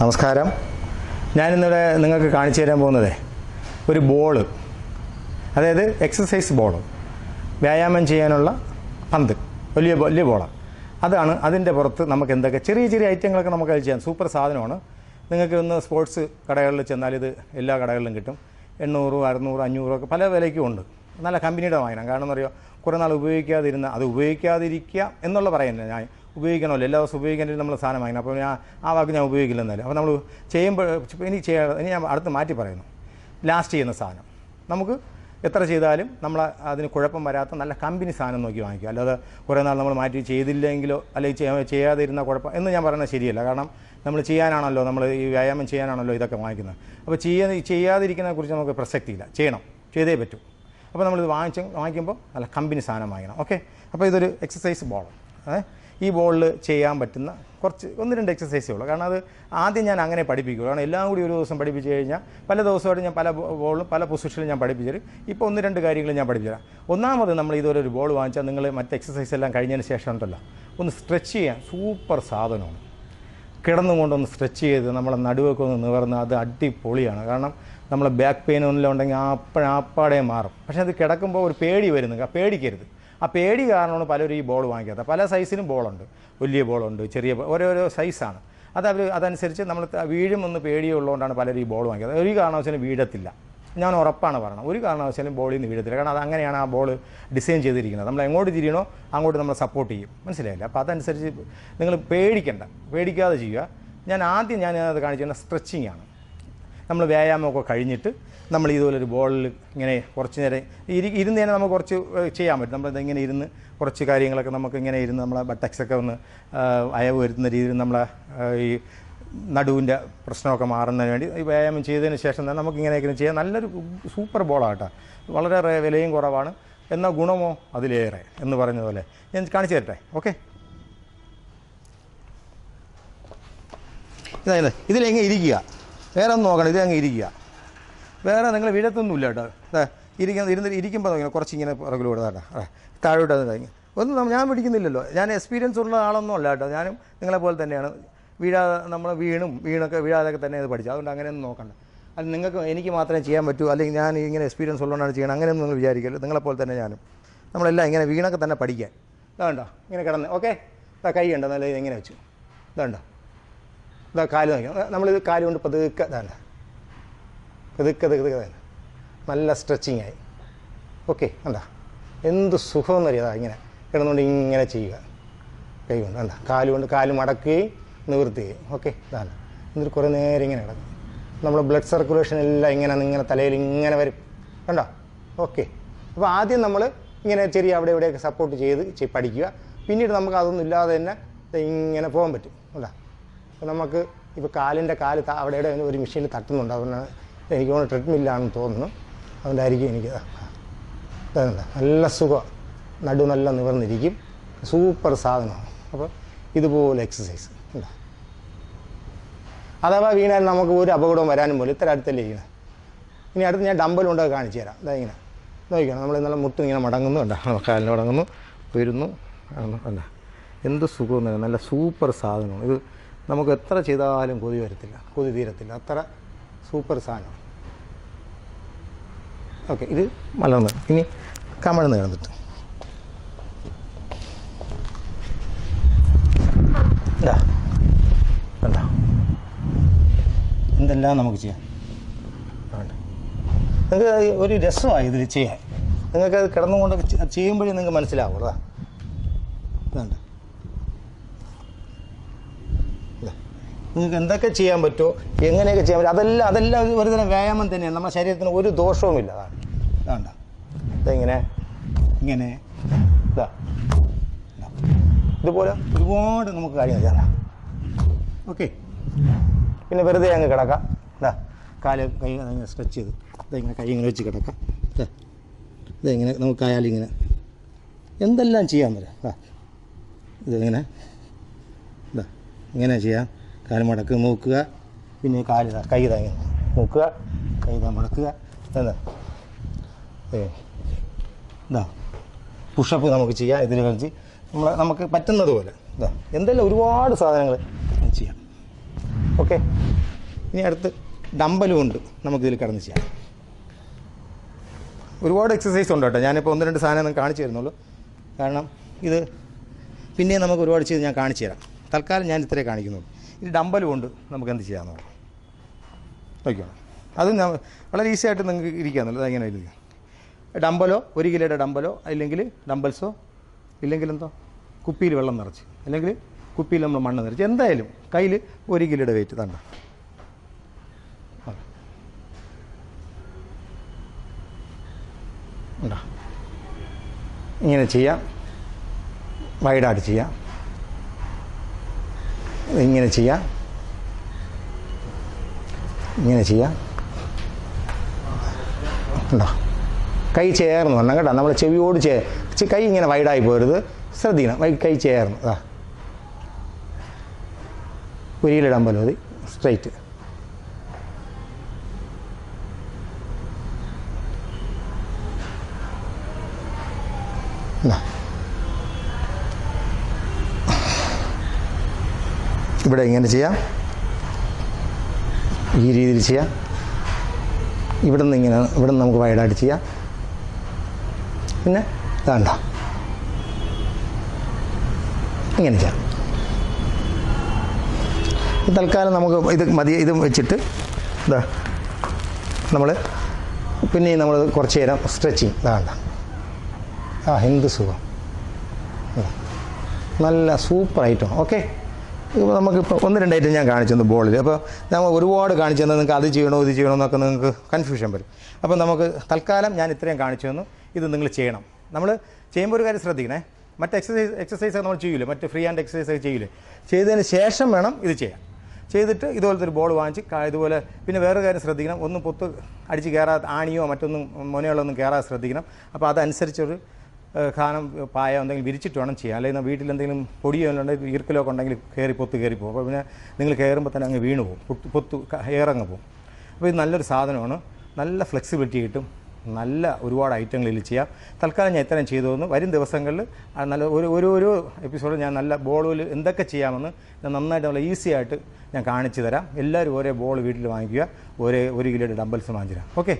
നമസ്കാരം. ഞാനിന്നിവിടെ നിങ്ങൾക്ക് കാണിച്ചു തരാൻ പോകുന്നത് ഒരു ബോൾ. അതായത് എക്സസൈസ് ബോൾ വ്യായാമം ചെയ്യാനുള്ള പന്ത്. വലിയ വലിയ ബോളാണ് അതാണ് അതിന്റെ പുറത്ത് നമുക്ക് എന്തൊക്കെ ചെറിയ ചെറിയ ഐറ്റങ്ങളൊക്കെ നമുക്ക് അത് ചെയ്യാം. സൂപ്പർ സാധനമാണ്. നിങ്ങൾക്ക് ഇന്ന് സ്പോർട്സ് കടകളിൽ ചെന്നാൽ ഇത് എല്ലാ കടകളിലും കിട്ടും. എണ്ണൂറ് അറുന്നൂറ് അഞ്ഞൂറ് ഒക്കെ പല വിലയ്ക്കും ഉണ്ട്. നല്ല കമ്പനിയുടെ വാങ്ങണം. കാരണം എന്ന് പറയുക കുറേ നാൾ ഉപയോഗിക്കാതിരുന്ന അത് ഉപയോഗിക്കാതിരിക്കുക എന്നുള്ള പറയുന്നത് ഞാൻ. ഉപയോഗിക്കണമല്ലോ. എല്ലാ ദിവസവും ഉപയോഗിക്കാൻ നമ്മൾ സാധനം വാങ്ങണം അപ്പോൾ ഞാൻ ആ വാക്ക് ഞാൻ ഉപയോഗിക്കില്ലെന്നല്ലേ. അപ്പോൾ നമ്മൾ ചെയ്യുമ്പോൾ ഇനി ചെയ്യാ ഇനി ഞാൻ അടുത്ത് മാറ്റി പറയുന്നു. ലാസ്റ്റ് ചെയ്യുന്ന സാധനം. നമുക്ക് എത്ര ചെയ്താലും നമ്മൾ അതിന് കുഴപ്പം വരാത്ത നല്ല കമ്പനി സാധനം നോക്കി വാങ്ങിക്കുക. അല്ലാതെ കുറേ നാൾ നമ്മൾ മാറ്റി ചെയ്തില്ലെങ്കിലോ അല്ലെങ്കിൽ ചെയ്യാതെ ചെയ്യാതിരുന്ന കുഴപ്പം എന്ന് ഞാൻ പറയുന്നത് ശരിയല്ല. കാരണം നമ്മൾ ചെയ്യാനാണല്ലോ നമ്മൾ ഈ വ്യായാമം ചെയ്യാനാണല്ലോ ഇതൊക്കെ വാങ്ങിക്കുന്നത്. അപ്പോൾ ചെയ്യാൻ ചെയ്യാതിരിക്കുന്നതിനെ കുറിച്ച് നമുക്ക് പ്രസക്തിയില്ല ചെയ്യണം. ചെയ്തേ പറ്റൂ. അപ്പോൾ നമ്മളിത് വാങ്ങിച്ച് വാങ്ങിക്കുമ്പോൾ നല്ല കമ്പനി സാധനം വാങ്ങിക്കണം. ഓക്കെ? അപ്പോൾ ഇതൊരു എക്സസൈസ് ബോൾ ഏ? ഈ ബോളിൽ ചെയ്യാൻ പറ്റുന്ന കുറച്ച് ഒന്ന് രണ്ട് എക്സസൈസേ ഉള്ളൂ. കാരണം അത് ആദ്യം ഞാൻ അങ്ങനെ പഠിപ്പിക്കുള്ളൂ. കാരണം എല്ലാം കൂടി ഒരു ദിവസം പഠിപ്പിച്ചു കഴിഞ്ഞാൽ പല ദിവസമായിട്ട് ഞാൻ പല ബോളും പല പൊസിഷനിലും ഞാൻ പഠിപ്പിച്ചു ഇപ്പോൾ ഒന്ന് രണ്ട് കാര്യങ്ങൾ ഞാൻ പഠിപ്പിച്ചു തരാം. ഒന്നാമത് നമ്മൾ ഇതുപോലെ ഒരു ബോൾ വാങ്ങിച്ചാൽ നിങ്ങൾ മറ്റ് എക്സസൈസ് എല്ലാം കഴിഞ്ഞതിന് ശേഷം ഉണ്ടല്ലോ. ഒന്ന് സ്ട്രെച്ച് ചെയ്യാൻ സൂപ്പർ സാധനമാണ്. കിടന്നുകൊണ്ടൊന്ന് സ്ട്രെച്ച് ചെയ്ത് നമ്മളെ നടുവൊക്കെ ഒന്ന് നിവർന്ന് അത് അടിപൊളിയാണ്. കാരണം നമ്മളെ ബാക്ക് പെയിൻ ഒന്നും ഉണ്ടെങ്കിൽ അപ്പോഴും അപ്പാടെ മാറും. പക്ഷേ അത് കിടക്കുമ്പോൾ ഒരു പേടി വരുന്നു. പേടിക്കരുത്. ആ പേടി കാരണമാണ് പലരും ഈ ബോൾ വാങ്ങിക്കാത്തത്. പല സൈസിലും ബോളുണ്ട്. വലിയ ബോളുണ്ട് ചെറിയ ഓരോരോ സൈസാണ്. അത് അവർ അതനുസരിച്ച് നമ്മൾ വീഴുമെന്ന് പേടിയുള്ളതുകൊണ്ടാണ് പലരും ഈ ബോൾ വാങ്ങിയത് ഒരു കാരണവശാലും വീഴത്തില്ല. ഞാൻ ഉറപ്പാണ് പറയണം ഒരു കാരണവശാലും ബോളിൽ നിന്ന് വീഴത്തില്ല. കാരണം അത് അങ്ങനെയാണ് ആ ബോൾ ഡിസൈൻ ചെയ്തിരിക്കുന്നത്. നമ്മൾ എങ്ങോട്ട് തിരിയണോ അങ്ങോട്ട് നമ്മൾ സപ്പോർട്ട് ചെയ്യും. മനസ്സിലായില്ല? അപ്പോൾ അതനുസരിച്ച് നിങ്ങൾ പേടിക്കണ്ട. പേടിക്കാതെ ചെയ്യുക. ഞാൻ ആദ്യം ഞാൻ അത് കാണിച്ചിരുന്ന സ്ട്രെച്ചിങ് ആണ്. നമ്മൾ വ്യായാമമൊക്കെ കഴിഞ്ഞിട്ട് നമ്മൾ ഇതുപോലൊരു ബോളിൽ ഇങ്ങനെ കുറച്ച് നേരം ഇരി ഇരുന്ന് തന്നെ നമുക്ക് കുറച്ച് ചെയ്യാൻ പറ്റും. നമ്മൾ ഇങ്ങനെ ഇരുന്ന് കുറച്ച് കാര്യങ്ങളൊക്കെ നമുക്ക് ഇങ്ങനെ ഇരുന്ന് നമ്മളെ ബട്ടക്സൊക്കെ ഒന്ന് അയവ് വരുത്തുന്ന രീതിയിൽ നമ്മളെ ഈ നടുവിന്റെ പ്രശ്നമൊക്കെ മാറുന്നതിന് വേണ്ടി ഈ വ്യായാമം ചെയ്തതിന് ശേഷം തന്നെ നമുക്ക് ഇങ്ങനെയൊക്കെ ചെയ്യാം. നല്ലൊരു സൂപ്പർ ബോളാട്ടോ വളരെ വിലയും കുറവാണ്. എന്നാൽ ഗുണമോ? അതിലേറെ എന്ന് പറഞ്ഞതുപോലെ ഞാൻ കാണിച്ചു തരട്ടെ? ഓക്കെ. ഇതായത് ഇതിലെങ്ങനെ ഇരിക്കുക. വേറെ ഒന്നും നോക്കണം ഇതങ്ങ് ഇരിക്കുക. വേറെ നിങ്ങൾ വീഴത്തൊന്നുമില്ല കേട്ടോ. അതെ ഇരിക്കുന്ന ഇരുന്ന് ഇരിക്കുമ്പോൾ നോക്കണം കുറച്ച് ഇങ്ങനെ പുറകിലൂടെ കേട്ടോ. ആ, താഴോട്ട് അത് കഴിഞ്ഞ് ഒന്നും ഞാൻ പിടിക്കുന്നില്ലല്ലോ. ഞാൻ എക്സ്പീരിയൻസ് ഉള്ള ആളൊന്നും അല്ല കേട്ടോ. ഞാനും നിങ്ങളെ പോലെ തന്നെയാണ്. വീഴാതെ നമ്മൾ വീണും വീണൊക്കെ വീഴാതൊക്കെ തന്നെ ഇത് പഠിച്ചു അതുകൊണ്ട് അങ്ങനെയൊന്നും നോക്കണ്ട. അത് നിങ്ങൾക്ക് എനിക്ക് മാത്രമേ ചെയ്യാൻ പറ്റൂ. അല്ലെങ്കിൽ ഞാൻ ഇങ്ങനെ എക്സ്പീരിയൻസ് ഉള്ളതുകൊണ്ടാണ് ചെയ്യണം അങ്ങനെയൊന്നും നിങ്ങൾ വിചാരിക്കരുത്. നിങ്ങളെപ്പോലെ തന്നെ ഞാനും. നമ്മളെല്ലാം ഇങ്ങനെ വീണൊക്കെ തന്നെ പഠിക്കാൻ. ഇതാണ്ടോ ഇങ്ങനെ കിടന്ന് ഓക്കെ ഇതാ കൈ ഉണ്ടോ നല്ല ഇങ്ങനെ വെച്ചു. ഇതാണ്ടോ ഇതാ കാൽ നോക്കി നമ്മളിത് കാൽ കൊണ്ട് പതുക്കെ തന്നെ പതുക്കെ പതുക്കെ തന്നെ നല്ല സ്ട്രെച്ചിങ് ആയി. ഓക്കെ എന്താ എന്ത് സുഖമെന്നറിയാതാ ഇങ്ങനെ കിടന്നുകൊണ്ട് ഇങ്ങനെ ചെയ്യുക. കൈ കൊണ്ട് എന്താ കാൽ കൊണ്ട് കാൽ മടക്കുകയും നിവർത്തുകയും ഓക്കെ ഇതാണ്. എന്നിട്ട് കുറേ നേരം ഇങ്ങനെ കിടക്കും. നമ്മുടെ ബ്ലഡ് സർക്കുലേഷൻ എല്ലാം ഇങ്ങനെ ഇങ്ങനെ തലയിൽ ഇങ്ങനെ വരും. കണ്ടോ? ഓക്കെ അപ്പോൾ ആദ്യം നമ്മൾ ഇങ്ങനെ ചെറിയ അവിടെ ഇവിടെയൊക്കെ സപ്പോർട്ട് ചെയ്ത് പഠിക്കുക. പിന്നീട് നമുക്ക് അതൊന്നും ഇല്ലാതെ തന്നെ ഇങ്ങനെ പോകാൻ പറ്റും. കണ്ടോ? അപ്പോൾ നമുക്ക് ഇപ്പോൾ കാലിന്റെ കാൽ അവിടെ ഇവിടെ ഒരു മെഷീനിൽ തട്ടുന്നുണ്ട്. അതുകൊണ്ട് എനിക്ക് തോന്നുന്നു ട്രെഡ്മില്ലാണെന്ന് തോന്നുന്നു. അതുകൊണ്ടായിരിക്കും എനിക്ക് ഇതാ നല്ല സുഖം. നടു നല്ല നിവർന്നിരിക്കും. സൂപ്പർ സാധനമാണ്. അപ്പോൾ ഇതുപോലെ എക്സസൈസ് ഉണ്ടോ അഥവാ വീണാൽ നമുക്ക് ഒരു അപകടവും വരാനും പോലും ഇത്ര അടുത്തല്ലേ ഇരിക്കുന്നത് ഇനി അടുത്ത് ഞാൻ ഡമ്പലുണ്ടൊക്കെ കാണിച്ചു തരാം. അതാ ഇങ്ങനെ. നോക്കിക്കണം നമ്മൾ ഇന്നലെ മുട്ട് ഇങ്ങനെ മടങ്ങുന്നു കണ്ടോ? കാലിന് മടങ്ങുന്നു. ഉയരുന്നു. അല്ല എന്ത് സുഖം നല്ല സൂപ്പർ സാധനമാണ്. ഇത് നമുക്ക് എത്ര ചെയ്താലും കൊതി വരത്തില്ല കൊതി തീരത്തില്ല. അത്ര സൂപ്പർ സാധനം. ഓക്കെ ഇത് മലർന്ന്. ഇനി കമഴ്ന്ന് കിടന്നിട്ട്. കണ്ടോ? എന്തെല്ലാം നമുക്ക് ചെയ്യാം? നിങ്ങൾക്ക് ഒരു രസമായി ഇതിൽ ചെയ്യാൻ. നിങ്ങൾക്ക് അത് കിടന്നുകൊണ്ട് ചെയ്യുമ്പോഴേ നിങ്ങൾക്ക് മനസ്സിലാവും അതാ നിങ്ങൾക്ക് എന്തൊക്കെ ചെയ്യാൻ പറ്റുമോ എങ്ങനെയൊക്കെ ചെയ്യാൻ പറ്റും അതെല്ലാം അതെല്ലാം ഒരു- ഒരു തരം വ്യായാമം തന്നെയാണ്. നമ്മുടെ ശരീരത്തിന് ഒരു ദോഷവുമില്ല അതാണ്. വേണ്ട ഇതെങ്ങനെ ഇങ്ങനെ. ഇതാ. ഇതാ. ഇതുപോലെ ഒരുപാട് നമുക്ക് കാര്യങ്ങൾ ചെയ്യാം. ഓക്കെ. പിന്നെ വെറുതെ അങ്ങ് കിടക്കാം. ഇതാ. കാൽ കൈ അങ്ങനെ സ്ട്രെച്ച് ചെയ്ത് ഇതെങ്ങനെ കൈ ഇങ്ങനെ വെച്ച് കിടക്കാം. ഇതാ. ഇതെങ്ങനെ നമുക്ക് കായാലിങ്ങനെ എന്തെല്ലാം ചെയ്യാൻ പറ്റും? ഇതാ. ഇതെങ്ങനെ ഇതാ. ഇങ്ങനെ ചെയ്യാം. കാൽ മടക്ക് നോക്കുക പിന്നെ കാൽ കൈ താങ്ങി. നോക്കുക കൈ മടക്കുക. എന്താ പുഷപ്പ് നമുക്ക് ചെയ്യാം. ഇതിന് കളിച്ച് നമ്മൾ നമുക്ക് പറ്റുന്നത് പോലെ. ഇതാ എന്തെല്ലാം ഒരുപാട് സാധനങ്ങൾ ചെയ്യാം. ഓക്കെ? ഇനി അടുത്ത് ഡമ്പലും ഉണ്ട്. നമുക്കിതിൽ കിടന്ന് ചെയ്യാം. ഒരുപാട് എക്സസൈസ് ഉണ്ട് കേട്ടോ. ഞാനിപ്പോൾ ഒന്ന് രണ്ട് സാധനം കാണിച്ചു തരുന്നുള്ളൂ. കാരണം ഇത് പിന്നെയും നമുക്ക് ഒരുപാട് ചെയ്ത് ഞാൻ കാണിച്ചു തരാം. തൽക്കാലം ഞാൻ ഇത്രേ കാണിക്കുന്നുള്ളൂ. ഇത് ഡമ്പൽ കൊണ്ട് നമുക്ക് എന്ത് ചെയ്യാമെന്ന് പറയാം നോക്കിയോ അത് വളരെ ഈസി ആയിട്ട് നിങ്ങൾക്ക് ഇരിക്കാമെന്നുള്ളത് അതെങ്ങനെ ഇരിക്കുക ഡമ്പലോ ഒരു കിലോയുടെ ഡമ്പലോ അല്ലെങ്കിൽ ഡമ്പൽസോ ഇല്ലെങ്കിൽ എന്തോ? കുപ്പിയിൽ വെള്ളം നിറച്ച്. അല്ലെങ്കിൽ കുപ്പിയിൽ നമ്മൾ മണ്ണ് നിറച്ച്. എന്തായാലും കയ്യിൽ ഒരു കിലോയുടെ വെയിറ്റ് തണ്ട ഇങ്ങനെ ചെയ്യാം. വൈഡായിട്ട് ചെയ്യാം. ഇങ്ങനെ ചെയ്യാം. ഇങ്ങനെ ചെയ്യാം. ഉണ്ടോ കൈ ചേർന്ന് വരണം കേട്ടോ. നമ്മൾ ചെവിയോട് ചേ കൈ ഇങ്ങനെ വൈഡായി പോരുത്. ശ്രദ്ധിക്കണം. കൈ ചേർന്ന്. അതാ ഉരിയിലിടാൻ പോലും മതി. സ്ട്രൈറ്റ്. ഇതാ. ഇവിടെ ഇങ്ങനെ ചെയ്യാം. ഈ രീതിയിൽ ചെയ്യാം. ഇവിടെ നിന്ന് ഇങ്ങനെ ഇവിടെ നിന്ന് നമുക്ക് വൈഡായിട്ട് ചെയ്യാം. പിന്നെ വേണ്ട ഇങ്ങനെ ചെയ്യാം. തൽക്കാലം നമുക്ക് ഇത് മതി ഇത് വെച്ചിട്ട് ഇതാ നമ്മൾ പിന്നെ നമ്മൾ കുറച്ച് നേരം സ്ട്രെച്ചിങ് വേണ്ട ആ എന്ത് സുഖം. നല്ല ഐറ്റം ഓക്കെ ഇപ്പോൾ നമുക്കിപ്പോൾ ഒന്ന് രണ്ടായിട്ട് ഞാൻ കാണിച്ചു തന്നു ബോളിൽ അപ്പോൾ നമ്മൾ ഒരുപാട് കാണിച്ചു തന്നാൽ നിങ്ങൾക്ക് അത് ചെയ്യണോ ഇത് ചെയ്യണോ എന്നൊക്കെ നിങ്ങൾക്ക് കൺഫ്യൂഷൻ വരും. അപ്പോൾ നമുക്ക് തൽക്കാലം ഞാൻ ഇത്രയും കാണിച്ചു തന്നു. ഇത് നിങ്ങൾ ചെയ്യണം. നമ്മൾ ചെയ്യുമ്പോൾ ഒരു കാര്യം ശ്രദ്ധിക്കണേ. മറ്റ് എക്സസൈസ് എക്സസൈസ് നമ്മൾ ചെയ്യൂലേ? മറ്റ് ഫ്രീ ഹാൻഡ് എക്സസൈസ് ഒക്കെ ചെയ്യൂലേ? ചെയ്തതിന് ശേഷം വേണം ഇത് ചെയ്യാൻ. ചെയ്തിട്ട് ഇതുപോലത്തെ ഒരു ബോൾ വാങ്ങിച്ച് ഇതുപോലെ പിന്നെ വേറൊരു കാര്യം ശ്രദ്ധിക്കണം. ഒന്നും പൊത്ത് അടിച്ച് കയറാത്ത ആണിയോ മറ്റൊന്നും മുനകളൊന്നും കയറാതെ ശ്രദ്ധിക്കണം. അപ്പോൾ അതനുസരിച്ചൊരു ഖാനം പായ എന്തെങ്കിലും വിരിച്ചിട്ട് വേണം ചെയ്യാൻ. അല്ലെങ്കിൽ വീട്ടിൽ എന്തെങ്കിലും പൊടിയോ ഉണ്ടെങ്കിൽ ഈർക്കലോ ഒക്കെ ഉണ്ടെങ്കിൽ കയറി പൊത്ത് കയറി പോകും. അപ്പോൾ പിന്നെ നിങ്ങൾ കയറുമ്പോൾ തന്നെ അങ്ങ് വീണ് പോകും. പൊത്ത് എയറങ്ങ് പോകും. അപ്പോൾ ഇത് നല്ലൊരു സാധനമാണ്. നല്ല ഫ്ലെക്സിബിലിറ്റി കിട്ടും. നല്ല ഒരുപാട് ഐറ്റങ്ങളിൽ ചെയ്യാം. തൽക്കാലം ഞാൻ ഇത്രയും ചെയ്തു തന്നു. വരും ദിവസങ്ങളിൽ നല്ല ഒരു ഒരു ഒരു എപ്പിസോഡ് ഞാൻ നല്ല ബോളിൽ എന്തൊക്കെ ചെയ്യാമെന്ന് ഞാൻ നന്നായിട്ട് നല്ല ഈസി ആയിട്ട് ഞാൻ കാണിച്ചു തരാം. എല്ലാവരും ഒരേ ബോൾ വീട്ടിൽ വാങ്ങിക്കുക. ഒരേ ഒരു കിലോയുടെ ഡംബൽസ് വാങ്ങിച്ചു തരാം. ഓക്കെ